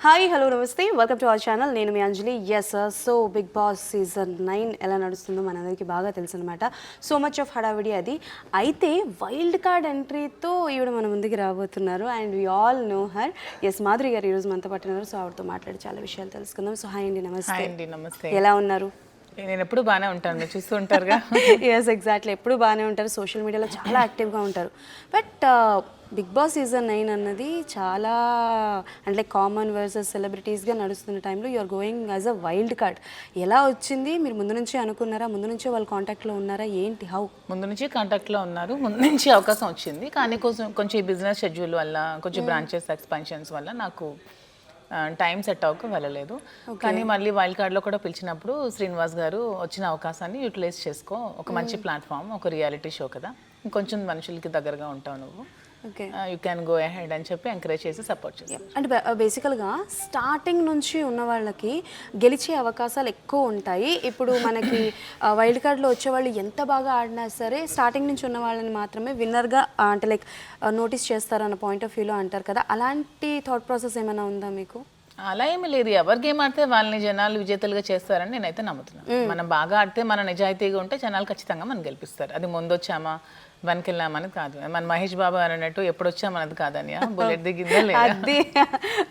Hi hello నమస్తే. Welcome to our channel. నేను మీ Anjali. Yes so Bigg Boss season nine ఎలా నడుస్తుందో మనందరికీ బాగా తెలుసు అనమాట సో మచ్ ఆఫ్ హడావిడి అది. అయితే వైల్డ్ కార్డ్ ఎంట్రీతో ఈవిడ మన ముందుకు రాబోతున్నారు and we all know her yes Madhuri గారు ఈరోజు మనతో పట్టినారు సో ఆవిడతో మాట్లాడి చాలా విషయాలు తెలుసుకుందాం. సో హాయ్ అండి నమస్తే. అండి నమస్తే. ఎలా ఉన్నారు? నేను ఎప్పుడు బాగానే ఉంటాను మీరు చూస్తూ ఉంటారుగా. ఎస్ ఎగ్జాక్ట్లీ ఎప్పుడు బాగానే ఉంటారు. సోషల్ మీడియాలో చాలా యాక్టివ్గా ఉంటారు. But Bigg Boss season nine అన్నది చాలా అంటే కామన్ వర్సెస్ సెలబ్రిటీస్గా నడుస్తున్న టైంలో you're going as a wild card ఎలా వచ్చింది? మీరు ముందు నుంచి అనుకున్నారా? ముందు నుంచే వాళ్ళ కాంటాక్ట్లో ఉన్నారా? ఏంటి? హౌ ముందు నుంచి కాంటాక్ట్లో ఉన్నారు. ముందు నుంచి అవకాశం వచ్చింది. కానీ కొంచెం కొంచెం ఈ బిజినెస్ షెడ్యూల్ వల్ల కొంచెం బ్రాంచెస్ ఎక్స్పాన్షన్స్ వల్ల నాకు టైం సెట్ అవ్వక వెళ్ళలేదు. కానీ మళ్ళీ వైల్డ్ కార్డ్లో కూడా పిలిచినప్పుడు శ్రీనివాస్ గారు వచ్చిన అవకాశాన్ని యూటిలైజ్ చేసుకో ఒక మంచి ప్లాట్ఫామ్ ఒక రియాలిటీ షో కదా. ఇంకొంచెం మనుషులకి దగ్గరగా ఉంటావు నువ్వు. యూ క్యాన్ గో అహెడ్ అని చెప్పి ఎంకరేజ్ చేసి సపోర్ట్ చేస్తాను అంటే బేసికల్గా స్టార్టింగ్ నుంచి ఉన్న వాళ్ళకి గెలిచే అవకాశాలు ఎక్కువ ఉంటాయి. ఇప్పుడు మనకి వైల్డ్ కార్డ్లో వచ్చే వాళ్ళు ఎంత బాగా ఆడినా సరే స్టార్టింగ్ నుంచి ఉన్న వాళ్ళని మాత్రమే విన్నర్గా అంటే లైక్ నోటీస్ చేస్తారన్న పాయింట్ ఆఫ్ వ్యూలో అంటారు కదా. అలాంటి థాట్ ప్రాసెస్ ఏమైనా ఉందా మీకు? అలా ఏమీ లేదు. ఎవరు గేమ్ ఆడితే వాళ్ళని జనాలు విజేతలుగా చేస్తారని నేనైతే నమ్ముతున్నాను. మనం బాగా ఆడితే మన నిజాయితీగా ఉంటే జనాలు ఖచ్చితంగా మనం గెలిపిస్తారు. అది ముందు వెనకెళ్ళామని కాదు. మన మహేష్ బాబు అని అన్నట్టు ఎప్పుడు వచ్చామన్నది కాదని బుల్లెట్ దిగిందా అది.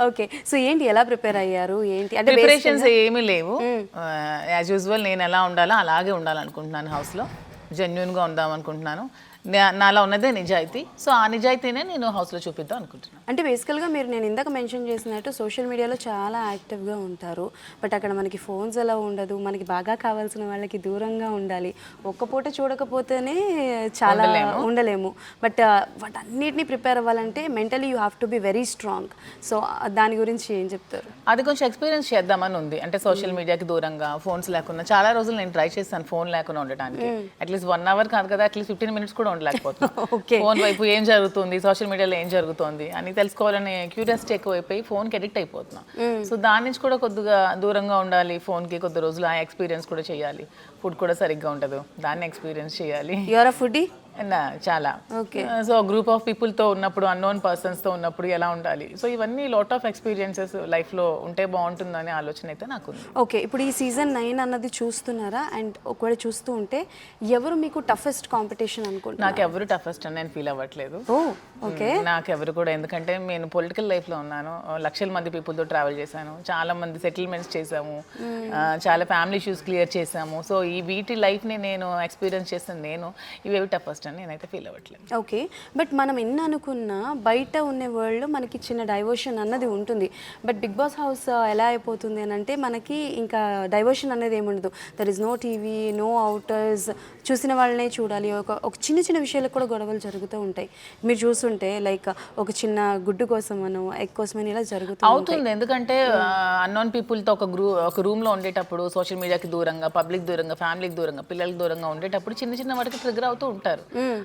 ఓకే. సో ఏంటి? ఎలా ప్రిపేర్ అయ్యారు? ఏంటి? అంటే ప్రిపరేషన్స్ ఏమీ లేవు. యాజ్ యూజువల్ నేను ఎలా ఉండాలో అలాగే ఉండాలనుకుంటున్నాను హౌస్లో. జెన్యున్గా ఉందాం అనుకుంటున్నాను నాలో ఉన్నదే నిజాయితీ. సో ఆ నిజాయితీనే నేను హౌస్లో చూపిద్దాం అనుకుంటున్నాను. అంటే బేసికల్గా మీరు నేను ఇందాక మెన్షన్ చేసినట్టు సోషల్ మీడియాలో చాలా యాక్టివ్గా ఉంటారు. బట్ అక్కడ మనకి ఫోన్స్ ఎలా ఉండదు. మనకి బాగా కావాల్సిన వాళ్ళకి దూరంగా ఉండాలి. ఒక్క పూట చూడకపోతేనే చాలా ఉండలేము. బట్ వాటన్నిటిని ప్రిపేర్ అవ్వాలంటే mentally you have to be very strong so దాని గురించి ఏం చెప్తారు? అది కొంచెం ఎక్స్పీరియన్స్ చేద్దామని ఉంది. అంటే సోషల్ మీడియాకి దూరంగా ఫోన్స్ లేకుండా చాలా రోజులు నేను ట్రై చేస్తాను ఫోన్ లేకుండా ఉండడానికి అట్లీస్ట్ వన్ అవర్ కాదు కదా అట్లీస్ట్ ఫిఫ్టీన్ మినిట్స్ కూడా ఉండలేకపోతున్నాను Okay. ఫోన్ వైపు ఏం జరుగుతుంది? సోషల్ మీడియాలో ఏం జరుగుతుంది? అని తెలుసుకోవాలనే క్యూరియాసిటీ ఎక్కువైపోయి ఫోన్కి అడిక్ట్ అయిపోతున్నాం. సో దాని నుంచి కూడా కొద్దిగా దూరంగా ఉండాలి ఫోన్కి కొద్ది రోజులు ఆ ఎక్స్పీరియన్స్ కూడా చేయాలి. ఫుడ్ కూడా సరిగ్గా ఉండదు దాన్ని ఎక్స్పీరియన్స్ చేయాలి. యువర్ ఫుడీ చాలా. Okay. సో గ్రూప్ ఆఫ్ పీపుల్తో ఉన్నప్పుడు అన్నోన్ పర్సన్స్తో ఉన్నప్పుడు ఎలా ఉండాలి? సో ఇవన్నీ లాట్ ఆఫ్ ఎక్స్పీరియన్సెస్ లైఫ్లో ఉంటే బాగుంటుందనే ఆలోచన అయితే నాకు ఓకే ఇప్పుడు ఈ సీజన్ నైన్ అన్నది చూస్తున్నారా? అండ్ ఒకవేళ చూస్తూ ఉంటే ఎవరు మీకు టఫెస్ట్ కాంపిటీషన్ అనుకుంటున్నారు? నాకు ఎవరు టఫెస్ట్ అని నేను ఫీల్ అవ్వట్లేదు. ఓకే నాకు ఎవరు కూడా ఎందుకంటే నేను పొలిటికల్ లైఫ్లో ఉన్నాను. లక్షల మంది పీపుల్తో ట్రావెల్ చేశాను. చాలా మంది సెటిల్మెంట్స్ చేశాము. చాలా ఫ్యామిలీ ఇష్యూస్ క్లియర్ చేశాము. సో ఈ వీటి లైఫ్ని నేను ఎక్స్పీరియన్స్ చేసిన నేను. ఇవేవి టఫెస్ట్ అని నేనైతే ఫీల్ అవ్వట్లేదు. ఓకే బట్ మనం ఎన్ని అనుకున్నా బయట ఉండే వరల్డ్లో మనకి చిన్న డైవర్షన్ అన్నది ఉంటుంది. బట్ బిగ్ బాస్ హౌస్ ఎలా అయిపోతుంది అని అంటే మనకి ఇంకా డైవర్షన్ అనేది ఏముండదు. There is no TV no outers చూసిన వాళ్ళనే చూడాలి. ఒక ఒక చిన్న చిన్న విషయాలకు కూడా గొడవలు జరుగుతూ ఉంటాయి. మీరు చూస్తుంటే లైక్ ఒక చిన్న గుడ్డు కోసం మనం ఎగ్ కోసమని ఇలా జరుగుతూ అవుతుంది. ఎందుకంటే అన్నోన్ పీపుల్తో ఒక గ్రూ ఒక రూమ్లో ఉండేటప్పుడు సోషల్ మీడియాకి దూరంగా పబ్లిక్ దూరంగా ఫ్యామిలీకి దూరంగా పిల్లలకి దూరంగా ఉండేటప్పుడు చిన్న చిన్న వాటికి ట్రిగర్ అవుతూ ఉంటారు.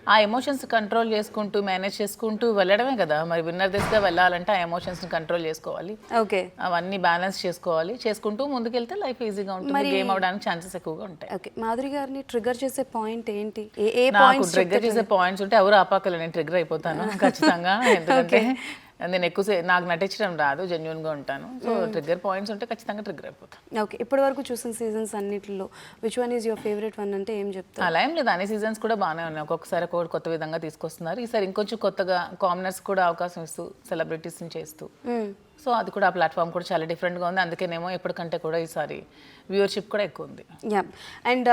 ఆ ఎమోషన్స్ కంట్రోల్ చేసుకుంటూ మేనేజ్ చేసుకుంటూ వెళ్ళడమే కదా. మరి విన్నర్ దిశగా వెళ్ళాలంటే ఆ ఎమోషన్స్ని కంట్రోల్ చేసుకోవాలి. ఓకే. అవన్నీ బ్యాలెన్స్ చేసుకోవాలి. చేసుకుంటూ ముందుకెళ్తే లైఫ్ ఈజీగా ఉంటుంది. గేమ్ అవడానికి ఛాన్సెస్ ఎక్కువగా ఉంటాయి. ఓకే. మాధురి గారిని ట్రిగర్ చేసే పాయింట్ ఏంటి? ఏ ఏ పాయింట్స్ ట్రిగ్గర్ చేసే పాయింట్స్ ఉంటే ఎవరు ఆపాకలే నేను ట్రిగ్గర్ అయిపోతాను ఖచ్చితంగా. ఎందుకంటే నేను ఎక్కువ నాకు నటించడం రాదు జెన్యున్గా ఉంటాను. సో ట్రిగ్గర్ పాయింట్స్ ఉంటే ఖచ్చితంగా ట్రిగ్గర్ అయిపోతాను. ఓకే ఇప్పటి వరకు చూసిన సీజన్స్ అన్నిటిలో which one is your favourite one అంటే ఏం చెప్తారు? అలా ఏం లేదు. అన్ని సీజన్స్ కూడా బాగానే ఉన్నాయి. ఒక్కొక్కసారి ఒక్కొక్కటి కొత్త విధంగా తీసుకొస్తున్నారు. ఈసారి ఇంకొంచెం కొత్తగా కామనర్స్ కూడా అవకాశం ఇస్తూ సెలబ్రిటీస్ని చేస్తూ. సో అది కూడా ఆ ప్లాట్ఫామ్ కూడా చాలా డిఫరెంట్గా ఉంది. అందుకేనేమో ఎప్పటికంటే కూడా ఈసారి వ్యూవర్షిప్ కూడా ఎక్కువ ఉంది. Yeah and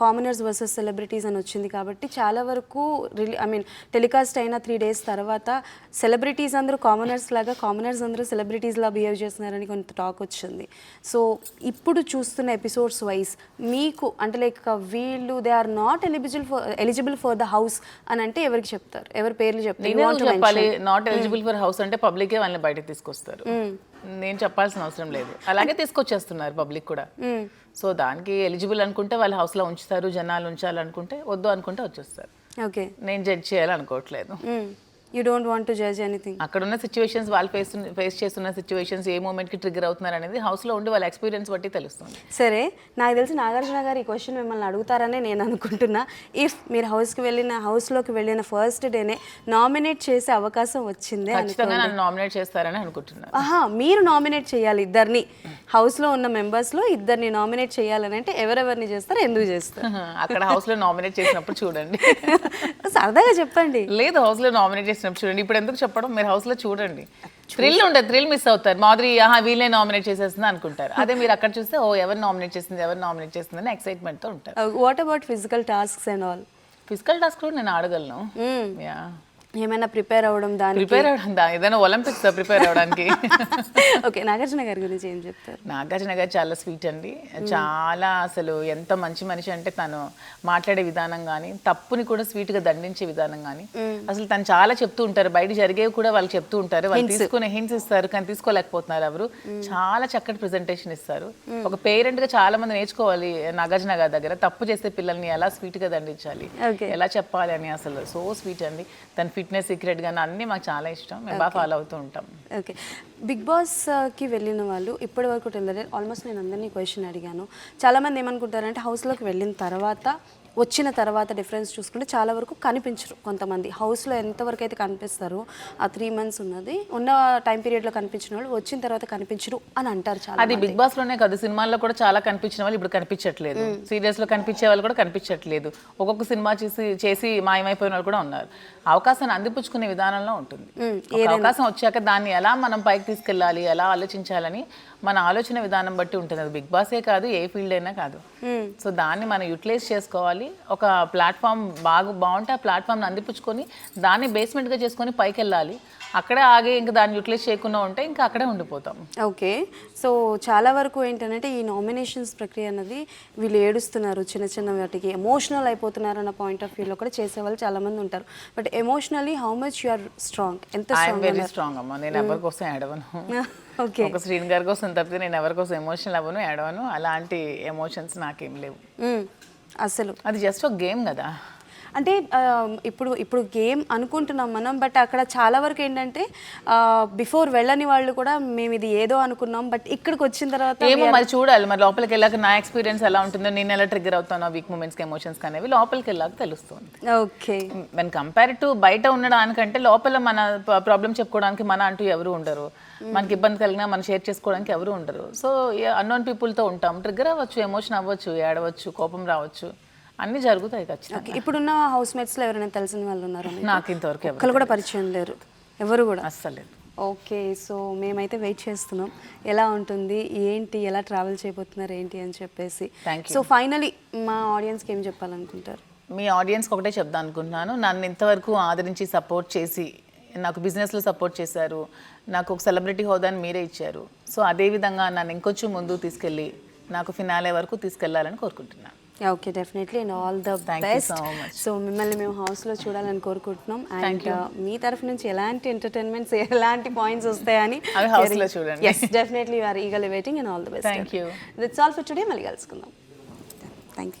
commoners versus celebrities అని వచ్చింది కాబట్టి చాలా వరకు రిలీ ఐ మీన్ టెలికాస్ట్ అయిన త్రీ డేస్ తర్వాత సెలబ్రిటీస్ అందరూ కామనర్స్ లాగా కామనర్స్ అందరూ సెలబ్రిటీస్లా బిహేవ్ చేస్తున్నారని కొంత టాక్ వచ్చింది. సో ఇప్పుడు చూస్తున్న ఎపిసోడ్స్ వైజ్ మీకు అంటే లైక్ వీళ్ళు they are not eligible for eligible for the house అని అంటే ఎవరికి చెప్తారు? ఎవరి పేర్లు చెప్తారు? నాట్ ఎలిజిబుల్ ఫర్ హౌస్ అంటే పబ్లికే వాళ్ళని బయటకు తీసుకొస్తారు. నేను చెప్పాల్సిన అవసరం లేదు. అలాగే తీసుకొచ్చేస్తున్నారు పబ్లిక్ కూడా. సో దానికి ఎలిజిబుల్ అనుకుంటే వాళ్ళు హౌస్లో ఉంచుతారు జనాలు ఉంచాలనుకుంటే వద్దు అనుకుంటే వచ్చేస్తారు. ఓకే. నేను judge చేయాలనుకోవట్లేదు. You don't want to judge anything అక్కడ ఉన్న సిచ్యువేషన్స్ వాళ్ళు ఫేస్ ఫేస్ చేస్తున్న సిచ్యువేషన్స్ ఏ మూమెంట్కి ట్రిగర్ అవుతున్నారు అనేది హౌస్లో ఉండి వాళ్ళ ఎక్స్పీరియన్స్ బట్టి తెలుస్తుంది. సరే నాకు తెలిసి నాగార్జున గారు ఈ క్వశ్చన్ మిమ్మల్ని అడుగుతారనే నేను అనుకుంటున్నా. ఇఫ్ మీరు హౌస్కి వెళ్ళిన హౌస్లోకి వెళ్ళిన ఫస్ట్ డేనే నామినేట్ చేసే అవకాశం వచ్చిందే ఖచ్చితంగా నన్ను నామినేట్ చేస్తారని అనుకుంటున్నాను. ఆహా మీరు నామినేట్ చేయాలి ఇద్దరిని. హౌస్లో ఉన్న మెంబర్స్లో ఇద్దరిని నామినేట్ చేయాలని అంటే ఎవరెవరిని చేస్తారు ఎందుకు చేస్తారు? అక్కడ హౌస్లో నామినేట్ చేసినప్పుడు చూడండి. సరదాగా చెప్పండి. లేదు హౌస్లో నామినేట్ చేసినప్పుడు చూడండి. ఇప్పుడు ఎందుకు చెప్పడం? మీరు హౌస్లో చూడండి. థ్రిల్ ఉంటుంది థ్రిల్ మిస్ అవుతారు. మాదిరి ఆహా వీళ్ళే నామినేట్ చేసేస్తుంది అనుకుంటారు. అదే మీరు అక్కడ చూస్తే ఓ ఎవరు నామినేట్ చేసింది ఎవరు నామినేట్ చేసింది అని ఎక్సైట్మెంట్తో ఉంటారు. What about physical tasks and all physical task కూడా నేను ఆడగలను యా ఏమైనా ప్రిపేర్ అవ్వడం దానికి? ప్రిపేర్ అవడం దా- ఏదైనా ఒలింపిక్స్ ప్రిపేర్ అవడానికి ఓకే నాగార్జున గారి గురించి ఏం చెప్తారు? నాగార్జున గారు చాలా స్వీట్ అండి. చాలా అసలు ఎంత మంచి మనిషి అంటే తను మాట్లాడే విధానం కానీ తప్పుని కూడా sweet గా దండించే విధానం కానీ అసలు తను చాలా చెప్తూ ఉంటారు. బయట జరిగేవి కూడా వాళ్ళు చెప్తూ ఉంటారు. వాళ్ళు తీసుకునే హింట్స్ ఇస్తారు కానీ తీసుకోలేకపోతున్నారు ఎవరు. చాలా చక్కటి ప్రెజెంటేషన్ ఇస్తారు. ఒక పేరెంట్గా చాలా మంది నేర్చుకోవాలి నాగార్జున గారి దగ్గర. తప్పు చేసే పిల్లల్ని ఎలా sweet గా దండించాలి. ఎలా చెప్పాలి అని అసలు సో స్వీట్ అండి. తన ఫిట్నెస్ సీక్రెట్ కానీ అన్నీ మాకు చాలా ఇష్టం. మేము బాగా ఫాలో అవుతూ ఉంటాం. ఓకే బిగ్ బాస్కి వెళ్ళిన వాళ్ళు ఇప్పటి వరకు ఆల్మోస్ట్ నేను అందరినీ క్వశ్చన్ అడిగాను. చాలామంది ఏమనుకుంటారంటే హౌస్లోకి వెళ్ళిన తర్వాత వచ్చిన తర్వాత డిఫరెన్స్ చూసుకుంటే చాలా వరకు కనిపించరు కొంతమంది. హౌస్లో ఎంతవరకు అయితే కనిపిస్తారో ఆ త్రీ మంత్స్ ఉన్నది. ఉన్న టైం పీరియడ్లో కనిపించిన వాళ్ళు వచ్చిన తర్వాత కనిపించరు అని అంటారు చాలా అది బిగ్ బాస్లోనే కాదు సినిమాల్లో కూడా చాలా కనిపించిన వాళ్ళు ఇప్పుడు కనిపించట్లేదు. సీరియల్స్లో కనిపించే వాళ్ళు కూడా కనిపించట్లేదు. ఒక్కొక్క సినిమా చేసి చేసి మాయమైపోయిన వాళ్ళు కూడా ఉన్నారు. అవకాశాన్ని అందిపుచ్చుకునే విధానంలో ఉంటుంది. ఒక అవకాశం వచ్చాక దాన్ని ఎలా మనం పైకి తీసుకెళ్ళాలి ఎలా ఆలోచించాలని మన ఆలోచన విధానం బట్టి ఉంటుంది. అది బిగ్ బాసే కాదు ఏ ఫీల్డ్ అయినా కాదు. సో దాన్ని మనం యూటిలైజ్ చేసుకోవాలి. ఒక ప్లాట్ఫామ్ బాగా బాగుంటే ఆ ప్లాట్ఫామ్ని అందిపుచ్చుకొని దాన్ని బేస్మెంట్గా చేసుకొని పైకి వెళ్ళాలి అక్కడే ఆగి ఇంకా దాన్ని యూటిలైజ్ చేయకుండా ఉంటే ఇంకా అక్కడే ఉండిపోతాం. ఓకే. సో చాలా వరకు ఏంటంటే ఈ నామినేషన్స్ ప్రక్రియ అన్నది వీళ్ళు ఏడుస్తున్నారు చిన్న చిన్న వాటికి. ఎమోషనల్ అయిపోతున్నారు అన్న పాయింట్ ఆఫ్ వ్యూలో కూడా చేసే వాళ్ళు చాలా మంది ఉంటారు but emotionally how much you are strong ఎంత వెరీ స్ట్రాంగ్ అమ్మా. నేను ఎవరి కోసం ఏడవను? ఓకే. ఒక శ్రీని గారి కోసం తప్పితే నేను ఎవరి కోసం ఎమోషనల్ అవ్వను ఏడవను? అలాంటి ఎమోషన్స్ నాకేం లేవు. అసలు. అది జస్ట్ ఒక గేమ్ కదా. అంటే ఇప్పుడు ఇప్పుడు గేమ్ అనుకుంటున్నాం మనం బట్ అక్కడ చాలా వరకు ఏంటంటే బిఫోర్ వెళ్ళని వాళ్ళు కూడా మేము ఇది ఏదో అనుకున్నాం బట్ ఇక్కడికి వచ్చిన తర్వాత ఏమో మరి చూడాలి. మరి లోపలికి వెళ్ళాక నా ఎక్స్పీరియన్స్ ఎలా ఉంటుందో నేను ఎలా ట్రిగర్ అవుతానో వీక్ మూమెంట్స్కి ఎమోషన్స్ అనేవి లోపలికి వెళ్ళాక తెలుస్తుంది. ఓకే. మన కంపేర్ టు బయట ఉండడానికంటే లోపల మన ప్రాబ్లం చెప్పుకోవడానికి మన అంటూ ఎవరు ఉండరు. మనకి ఇబ్బంది కలిగినా మనం షేర్ చేసుకోవడానికి ఎవరు ఉండరు. సో అన్నోన్ పీపుల్తో ఉంటాం. ట్రిగర్ అవ్వచ్చు ఎమోషన్ అవ్వచ్చు ఏడవచ్చు కోపం రావచ్చు. అన్నీ జరుగుతాయి ఖచ్చితంగా. ఇప్పుడున్న హౌస్ మేట్స్లో ఎవరైనా తెలిసిన వాళ్ళు ఉన్నారు? నాకు ఇంతవరకు ఎవరు కూడా పరిచయం లేరు. ఎవరు కూడా? అస్సలేదు ఓకే సో మేమైతే వెయిట్ చేస్తున్నాం. ఎలా ఉంటుంది? ఏంటి? ఎలా ట్రావెల్ చేయబోతున్నారు? ఏంటి? అని చెప్పేసి. సో ఫైనలీ మా ఆడియన్స్కి ఏం చెప్పాలనుకుంటారు? మీ ఆడియన్స్కి ఒకటే చెప్దాం అనుకుంటున్నాను. నన్ను ఇంతవరకు ఆదరించి సపోర్ట్ చేసి నాకు బిజినెస్లో సపోర్ట్ చేశారు. నాకు ఒక సెలబ్రిటీ హోదాని మీరే ఇచ్చారు. సో అదేవిధంగా నన్ను ఇంకొంచెం ముందుకు తీసుకెళ్ళి నాకు ఫినాలే వరకు తీసుకెళ్ళాలని కోరుకుంటున్నాను okay definitely and all the best. So మిమ్మల్ని మేము హౌస్లో చూడాలని కోరుకుంటున్నాం. అండ్ మీ తరఫు నుంచి ఎలాంటి ఎంటర్టైన్మెంట్స్ ఎలాంటి పాయింట్స్ వస్తాయని అవి house లో చూడండి. Yes definitely are eagerly waiting and all the best Thank you. That's all for today మళ్ళీ కలుసుకుందాం.